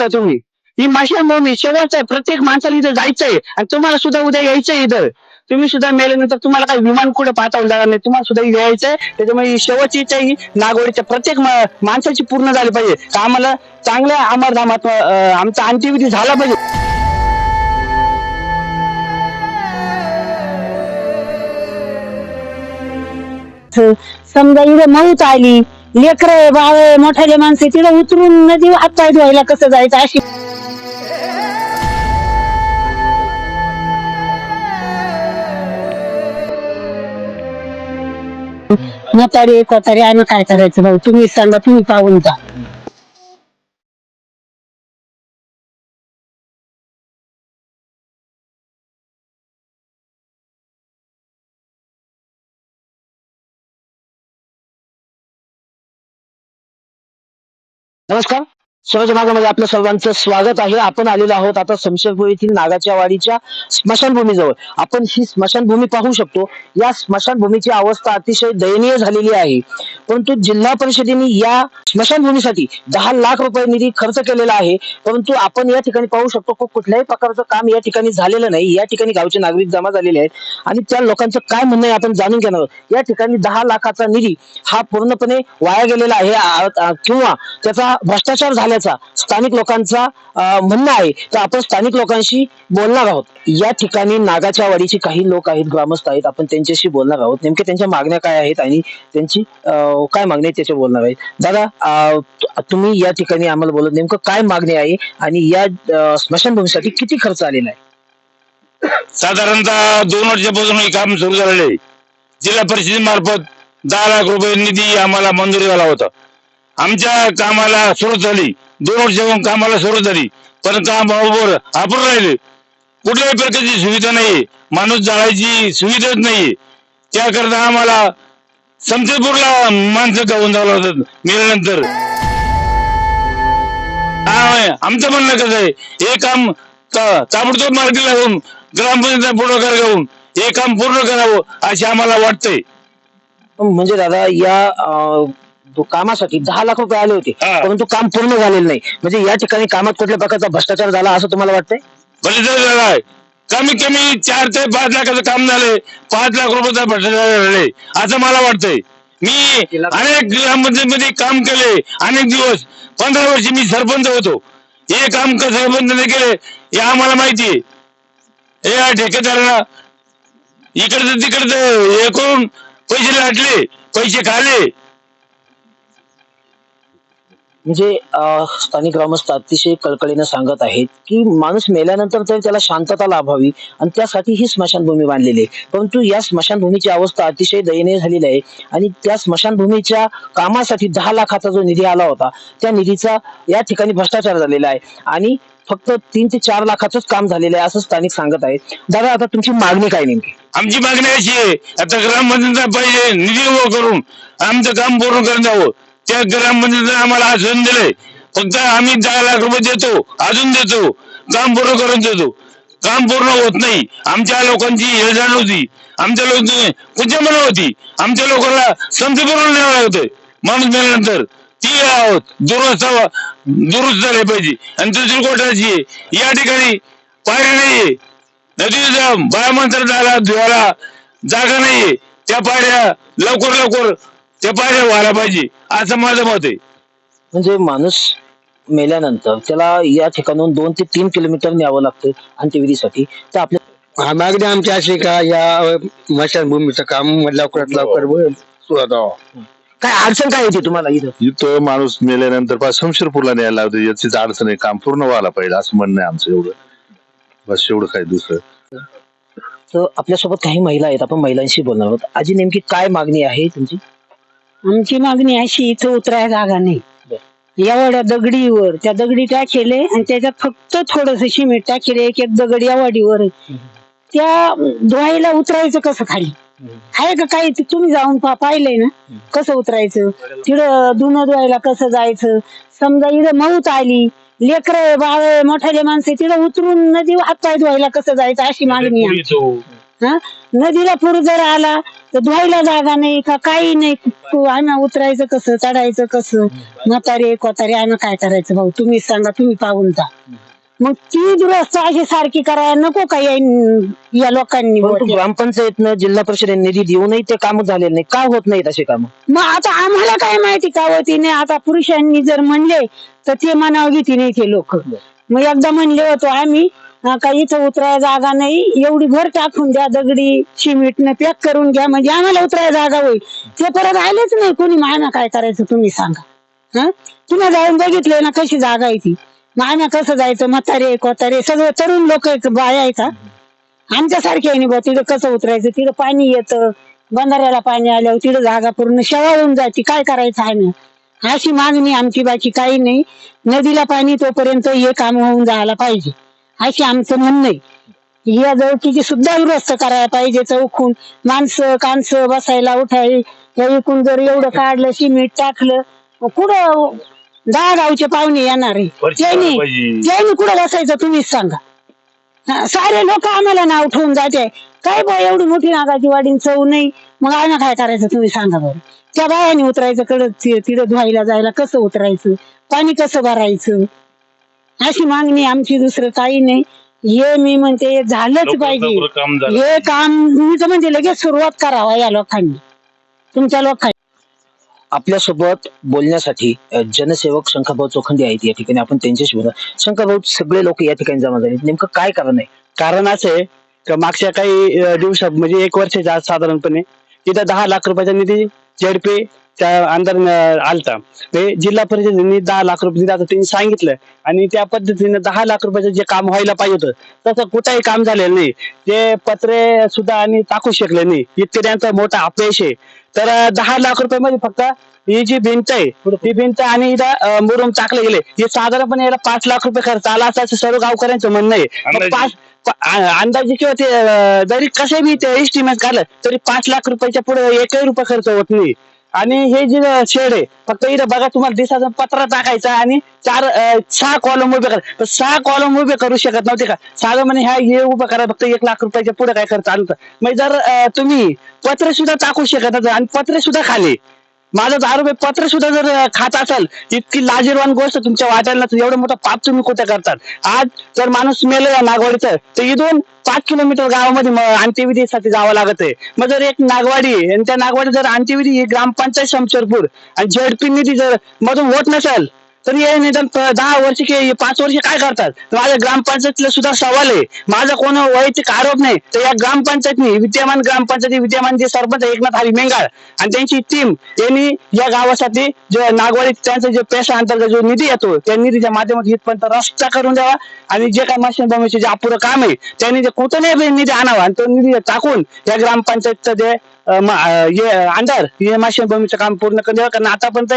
शकता तुम्ही? ही मशानभूमी शेवटचा आहे. प्रत्येक माणसाला इथं जायचंय. आणि तुम्हाला सुद्धा उद्या यायचंय इथं. तुम्ही सुद्धा मेल्यानंतर तुम्हाला काही विमान कुठे पाहता जाणार नाही. तुम्हाला सुद्धा इथं यायचंय. त्याच्यामुळे शेवटची इच्छा ही नागोडीच्या प्रत्येक माणसाची पूर्ण झाली पाहिजे. का आम्हाला चांगल्या अमरधामात आमचा अंत्यविधी झाला पाहिजे. समजा इथं मऊत आली. लेकर बाळ मोठाले माणसे तिला उतरून नदी हात पाय धुवायला कसं जायचं अशी म्हातारी कोतारी आम्ही काय करायचं भाऊ? तुम्ही सांगा तुम्ही पाहून जा. नमस्कार. स्वराज मार्गामध्ये आपलं सर्वांचं स्वागत आहे. आपण आलेलो आहोत आता शमशेरपूर येथील नागाच्या वाडीच्या स्मशानभूमीजवळ. आपण ही स्मशानभूमी पाहू शकतो. या स्मशानभूमीची अवस्था अतिशय दयनीय झालेली आहे. परंतु जिल्हा परिषदेने या स्मशानभूमीसाठी दहा लाख रुपये निधी खर्च केलेला आहे. परंतु आपण या ठिकाणी पाहू शकतो की कुठल्याही प्रकारचं काम या ठिकाणी झालेलं नाही. या ठिकाणी गावचे नागरिक जमा झालेले आहेत. आणि त्या लोकांचं काय म्हणणं आहे आपण जाणून घेणार आहोत. या ठिकाणी दहा लाखाचा निधी हा पूर्णपणे वाया गेलेला आहे. किंवा त्याचा भ्रष्टाचार झाला झाल्याचा स्थानिक लोकांचा म्हणणं आहे. तर आपण स्थानिक लोकांशी बोलणार आहोत. या ठिकाणी नागाच्या वाडीचे काही लोक आहेत ग्रामस्थ आहेत. आपण त्यांच्याशी बोलणार आहोत. नेमके त्यांच्या मागण्या काय आहेत आणि त्यांची काय मागणी आहे त्याच्या बोलणार आहेत. दादा तुम्ही या ठिकाणी आम्हाला बोलत नेमकं काय मागणी आहे आणि या स्मशानभूमीसाठी किती खर्च आलेला आहे? साधारणतः दोन वर्षापासून हे काम सुरू झालेले आहे. जिल्हा परिषदेमार्फत दहा लाख रुपये निधी आम्हाला मंजुरी झाला होता. आमच्या कामाला सुरुवात झाली. दोन वर्षापासून कामाला सुरुवात झाली. पण काम बरोबर आपण राहिले. कुठल्याही प्रकारची सुविधा नाही माणूस जाळायची सुविधाच नाही त्याकरता आम्हाला समतेपूरला माणसं गावून जावं लागतात मेल्यानंतर. हा, आमचं म्हणणं कसं आहे? हे काम ताबडतोब मार्गी लावून ग्रामपंचायत पुढाकार घेऊन हे काम पूर्ण करावं असे आम्हाला वाटतंय. म्हणजे दादा या दो- कामासाठी दहा लाख रुपये आले होते. हा. परंतु काम पूर्ण झालेलं नाही. म्हणजे या ठिकाणी कामात कुठल्या प्रकारचा भ्रष्टाचार झाला असं तुम्हाला वाटतंय? तर झालाय. कमीत कमी चार ते पाच लाखाचं काम झालंय पाच लाख रुपयाचा भ्रष्टाचार झाले असं मला वाटतंय. मी अनेक ग्रामपंचायतीमध्ये काम केले. अनेक दिवस. पंधरा वर्ष मी सरपंच होतो. हे काम कसं सरपंचाने केले हे आम्हाला माहिती आहे. हे या ठेकेदारांना इकडचं तिकडचं हे करून पैसे लाटले पैसे खाले. म्हणजे स्थानिक ग्रामस्थ अतिशय कळकळीनं सांगत आहेत की माणूस मेल्यानंतर तरी त्याला शांतता लाभावी आणि त्यासाठी ही स्मशानभूमी बांधलेली आहे. परंतु या स्मशानभूमीची अवस्था अतिशय दयनीय झालेली आहे आणि त्या स्मशानभूमीच्या कामासाठी दहा लाखाचा जो निधी आला होता त्या निधीचा या ठिकाणी भ्रष्टाचार झालेला आहे आणि फक्त तीन ते चार लाखाचंच काम झालेलं आहे असं स्थानिक सांगत आहेत. दादा आता तुमची मागणी काय नेमकी? आमची मागणी अशी आहे आता ग्रामपंचायत पाहिजे निधी करून आमचं काम पूर्ण करून द्यावं. त्या ग्रामपंचायतीने आम्हाला आश्वासन दिलंय. फक्त आम्ही दहा लाख रुपये देतो अजून देतो. काम पूर्ण करून देतो. काम पूर्ण होत नाही. आमच्या लोकांची हेळसांड होती. आमच्या लोकांची कुचंबना होती. आमच्या लोकांना संत न्यावं होते. माणूस मेल्यानंतर ती आहोत. दुरुस्त दुरुस्त झाली पाहिजे. आणि दुसरी कोटाची या ठिकाणी पायऱ्या नाहीये. नदी बाया झाला धुवायला जागा नाहीये. त्या पायऱ्या लवकर लवकर त्या पायऱ्या व्हायला पाहिजे. असं माझं मत आहे. म्हणजे माणूस मेल्यानंतर त्याला या ठिकाणून दोन ते तीन किलोमीटर न्यावं लागतं अंत्यविधीसाठी. तर आपल्या हा मागणी आमची अशी का या स्मशानभूमीचं काम लवकरात लवकर सुरुवात व्हावं. काय अडचण काय येते तुम्हाला इथं? इथं माणूस मेल्यानंतर शमशेरपूरला न्यायला लावते. याचीच अडचण आहे काम पूर्ण व्हायला पाहिजे असं म्हणणं आहे आमचं एवढं. बस एवढं काय दुसरं. तर आपल्यासोबत काही महिला आहेत. आपण महिलांशी बोलणार आहोत. आजी नेमकी काय मागणी आहे तुमची? आमची मागणी अशी इथं उतरायला जागा नाही. एवढ्या दगडीवर त्या दगडी टाकेले आणि त्याच्यात फक्त थोडस सिमेंट टाकेले एक एक दगड या वाडीवर त्या धुवायला उतरायचं कसं खाली? आहे का काही? तुम्ही जाऊन पाहिलंय ना? कसं उतरायचं? तिथं धुणं धुवायला कसं जायचं? समजा इथं मऊत आली लेकर बाळ मोठाले माणसे तिथं उतरून नदी हात पाय धुवायला कसं जायचं? अशी मागणी आहे. हा? नदीला पूर जर आला तर धुवायला जागा नाही का? काही नाही. आम्ही उतरायचं कसं? चढायचं कसं? म्हातारे कोतारे आम्ही काय करायचं भाऊ? तुम्हीच सांगा तुम्ही पाहून जा. मग ती दुरस्त अशी सारखी करायला नको का या या लोकांनी परंतु. ग्रामपंचायतनं जिल्हा परिषद निधी देऊनही ते काम झालेले नाही. का होत नाहीत असे काम? मग आता आम्हाला काय माहिती का होती नाही? आता पुरुषांनी जर म्हणले तर ते मनावर घेती नाही ते लोक. मग एकदा म्हणले होतो आम्ही काही इथं उतरायला जागा नाही. एवढी भर टाकून द्या दगडी सिमेंटनं पॅक करून घ्या. म्हणजे आम्हाला उतरायला जागा होईल. ते परत आलेच नाही. कोणी मायना काय करायचं तुम्ही सांगा. हा? तुम्ही जाऊन बघितले ना कशी जागा आहे ती. मायना कसं जायचं? म्हातारे कोतारे सगळे तरुण लोक बाया आहे का आमच्यासारखे आहे बा तिथं कसं उतरायचं? तिथं पाणी येतं. बंधाऱ्याला पाणी आल्यावर तिथं जागा पूर्ण शेवाळून जायची काय करायचं आहे ना? अशी मागणी आमची बाकी काही नाही. नदीला पाणी तोपर्यंत हे काम होऊन जायला पाहिजे. अशी आमचं म्हणणं आहे. या जवळची सुद्धा दुरुस्त करायला पाहिजे चौकून. माणसं कांसं बसायला उठाय. या इकून जर एवढं काढलं सिमेंट टाकलं कुठं दहा गावचे पाहुणे येणार आहे? कुठं बसायचं तुम्हीच सांगा. सारे लोक आम्हाला नाव ठेवून जाते. काय बा एवढी मोठी नागाची वाढीन चव नाही. मग आम्हाला काय करायचं तुम्ही सांगा बरं. त्या बायाने उतरायचं कडक ति- तिथं धुवायला जायला कसं उतरायचं? पाणी कसं भरायचं? अशी मागणी आमची दुसरं काही नाही. हे मी म्हणते हे झालंच पाहिजे. काम झालं. हे काम मी तर म्हणजे लगेच सुरुवात करावा या लोकांनी. तुमच्या लोकांनी. आपल्यासोबत बोलण्यासाठी अ, जनसेवक शंकरभाऊ चोखंडे आहेत या ठिकाणी. आपण त्यांच्याशी बोलू. शंकरभाऊ सगळे लोक या ठिकाणी जमा झाले नेमकं काय कारण आहे? कारण असं आहे का मागच्या काही अं, दिवसात म्हणजे एक वर्षाच्या आत साधारणपणे तिथं दहा लाख रुपयाचा निधी झेडपे त्या अंदर अं, आलता. म्हणजे जिल्हा परिषदेने दहा लाख रुपये दिले. आता त्यांनी सांगितलं. आणि त्या पद्धतीने दहा लाख रुपयाचं जे काम व्हायला पाहिजे होतं तसं कुठंही काम झालेलं नाही. ते पत्रे सुद्धा आणि टाकू शकले नाही. इतके त्यांचा मोठा अपयश आहे. तर दहा लाख रुपये मध्ये फक्त ही जी भिंत आहे ती भिंत आणि मुरुम टाकले गेले. हे साधारणपणे याला पाच लाख रुपये खर्च आला असं असं सर्व गावकऱ्यांचं म्हणणं आहे. पाच अंदाजे किंवा ते जरी कसे बी ते एस्टिमेट काढलं तरी पाच लाख रुपयाच्या पुढे एकही रुपये खर्च होत नाही. आणि हे जे शेड आहे फक्त इथं बघा तुम्हाला दिसाचा पत्रा टाकायचा आणि चार सहा कॉलम उभे करा. तर सहा कॉलम उभे करू शकत नव्हते का? साधं म्हणे ह्या हे उभं करा फक्त एक लाख रुपयाच्या पुढे काय खर्च आलं होतं. मग जर तुम्ही पत्रे सुद्धा टाकू शकत आणि पत्रे सुद्धा खाली. माझं दहा रुपये पत्र सुद्धा जर खात असाल इतकी लाजीरवान गोष्ट तुमच्या वाटायला एवढं मोठं पाप तुम्ही कुठे करतात? आज जर माणूस मेलं या नागवाडीचं तर इथून पाच किलोमीटर गावामध्ये अंत्यविधीसाठी जावं लागत आहे. मग जर एक नागवाडी आहे आणि त्या नागवाडी जर अंत्यविधी ही ग्रामपंचायत शमशेरपूर आणि झेडपी निधी जर मधून होत नसेल तर हे निदान प- दहा वर्ष की पाच वर्ष काय करतात? माझ्या ग्रामपंचायतीला सुद्धा सवाल आहे. माझा कोण वैयक्तिक आरोप नाही. तर या ग्रामपंचायतनी विद्यमान ग्रामपंचायती विद्यमान जे सरपंच एकनाथ हरी मेंगाळ आणि त्यांची टीम यांनी या गावासाठी जे नागवाडी त्यांचा जे पेशा अंतर्गत जो निधी येतो त्या निधीच्या माध्यमातून इथपर्यंत रस्ता करून द्यावा आणि जे काय मशीनभूमीचे जे अपुरं काम आहे त्यांनी जे कुठं नाही निधी आणावा आणि तो निधी टाकून या ग्रामपंचायतचं जे आमदार हे अंडर काम पूर्ण करून आता कारण आतापर्यंत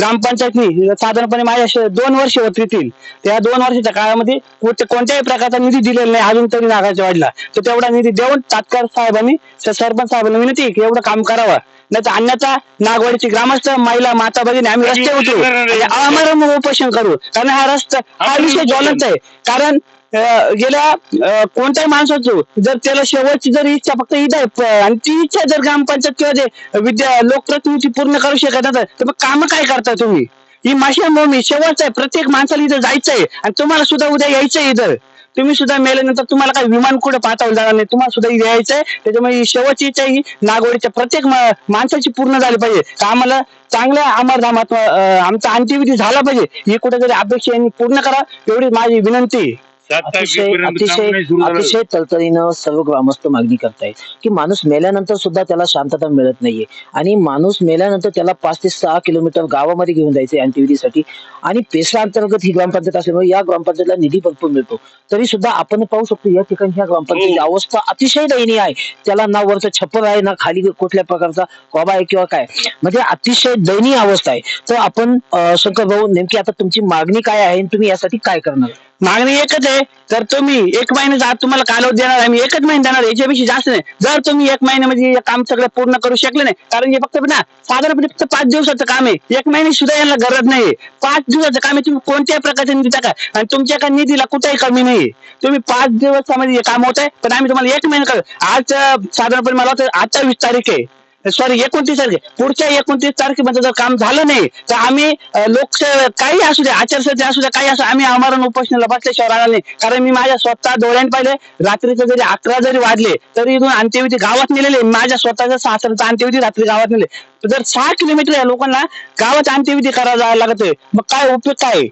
ग्रामपंचायतनी साधारणपणे माझ्या दोन वर्ष होत येतील त्या दोन वर्षाच्या काळामध्ये कुठे कोणत्याही प्रकारचा निधी दिलेला नाही. अजून तरी नागाच्या वाढला तर तेवढा निधी देऊन तात्काळ साहेबांनी सरपंच साहेबांना विनंती की एवढं काम करावं. नाही तर अन्यथा नागवाडीची ग्रामस्थ महिला माता भगिनी आम्ही रस्ते उतरू. म्हणजे आम्हाला उपोषण करू. कारण हा रस्ता हा विषय ज्वलंत आहे. कारण गेल्या कोणत्याही माणसाचो जर त्याला शेवटची जर इच्छा फक्त इथं आहे आणि ती इच्छा जर ग्रामपंचायत किंवा जे विद्या लोकप्रतिनिधी पूर्ण करू शकत नाही तर मग काम काय करता तुम्ही? ही मूवी शेवटचा आहे प्रत्येक माणसाला इथं जायचं आहे आणि तुम्हाला सुद्धा उद्या यायचं आहे इथं. तुम्ही सुद्धा मेल्यानंतर तुम्हाला काही विमान कुठे पाठवलं जाणार नाही तुम्हाला सुद्धा यायचं आहे त्याच्यामुळे शेवटची इच्छा ही नागोडीच्या प्रत्येक माणसाची पूर्ण झाली पाहिजे. तर आम्हाला चांगल्या अमरधामात आमचा अंत्यविधी झाला पाहिजे ही कुठेतरी अपेक्षा यांनी पूर्ण करा एवढी माझी विनंती आहे. अतिशय अतिशय. अतिशय तळतळीनं सर्व ग्रामस्थ मागणी करतायत. की माणूस मेल्यानंतर सुद्धा त्याला शांतता मिळत नाहीये. आणि माणूस मेल्यानंतर त्याला पाच ते सहा किलोमीटर गावामध्ये घेऊन जायचंय अंत्यविधीसाठी आणि पेशा अंतर्गत ही ग्रामपंचायत असल्यामुळे या ग्रामपंचायतला निधी भरपूर मिळतो. तरी सुद्धा आपण पाहू शकतो या ठिकाणी ह्या ग्रामपंचायतीची अवस्था अतिशय दयनीय आहे. त्याला ना वरचं छप्पर आहे ना खाली कुठल्या प्रकारचा कोबा आहे किंवा काय. म्हणजे अतिशय दयनीय अवस्था आहे. तर आपण शंकर भाऊ नेमकी आता तुमची मागणी काय आहे आणि तुम्ही यासाठी काय करणार? मागणी एकच आहे. तर तुम्ही एक महिन्याचा आत तुम्हाला कालावधी देणार आम्ही एकच महिने देणार याच्यापेक्षा जास्त नाही. जर तुम्ही एक महिन्यामध्ये म्हणजे हे काम सगळं पूर्ण करू शकले नाही कारण हे फक्त ना साधारणपणे फक्त पाच दिवसाचं काम आहे. एक महिने सुद्धा यांना गरज नाही पाच दिवसाचं काम आहे तुम्ही कोणत्याही प्रकारचे निधी टाका. आणि तुमच्या का निधीला कुठेही कमी नाही तुम्ही पाच दिवसामध्ये हे काम होत आहे पण आम्ही तुम्हाला एक महिना कर. आज साधारणपणे मला वाटतं अठ्ठावीस तारीख आहे. सॉरी एकोणतीस तारखे. पुढच्या एकोणतीस तारखेपर्यंत जर काम झालं नाही तर आम्ही लोक काही असू दे आचारसंहिता असू द्या काही असू आम्ही आमरण उपोषणाला बसल्याशिवाय राहणार नाही. कारण मी माझ्या स्वतः डोळ्याने पाहिले रात्रीचं जरी अकरा जरी वाजले तरी इथून अंत्यविधी गावात नेलेले. माझ्या स्वतःच्या सासरचा अंत्यविधी रात्री गावात नेले. जर सहा किलोमीटर या लोकांना गावात अंत्यविधी करायला जायला लागतोय मग काय उपयोग काय?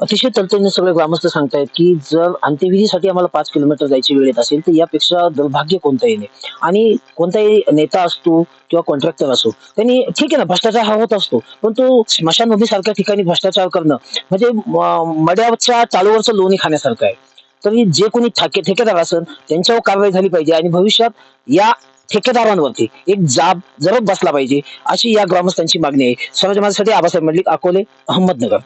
अतिशय तळतळीने सगळे ग्रामस्थ सांगतायत की जर अंत्यविधीसाठी आम्हाला पाच किलोमीटर जायची वेळ येत असेल तर यापेक्षा दुर्भाग्य कोणताही नाही. आणि कोणताही नेता असतो किंवा कॉन्ट्रॅक्टर असो त्यांनी ठीक आहे ना भ्रष्टाचार हा होत असतो पण तो स्मशानभूमी सारख्या ठिकाणी भ्रष्टाचार करणं म्हणजे मड्याच्या चालूवरचं लोणी खाण्यासारखं आहे. तरी जे कोणी ठाके ठेकेदार असेल त्यांच्यावर कारवाई झाली पाहिजे आणि भविष्यात या ठेकेदारांवरती एक जाब जरूर बसला पाहिजे अशी या ग्रामस्थांची मागणी आहे. स्वराज्य माझ्यासाठी आबासाहेब मल्लिक अकोले अहमदनगर.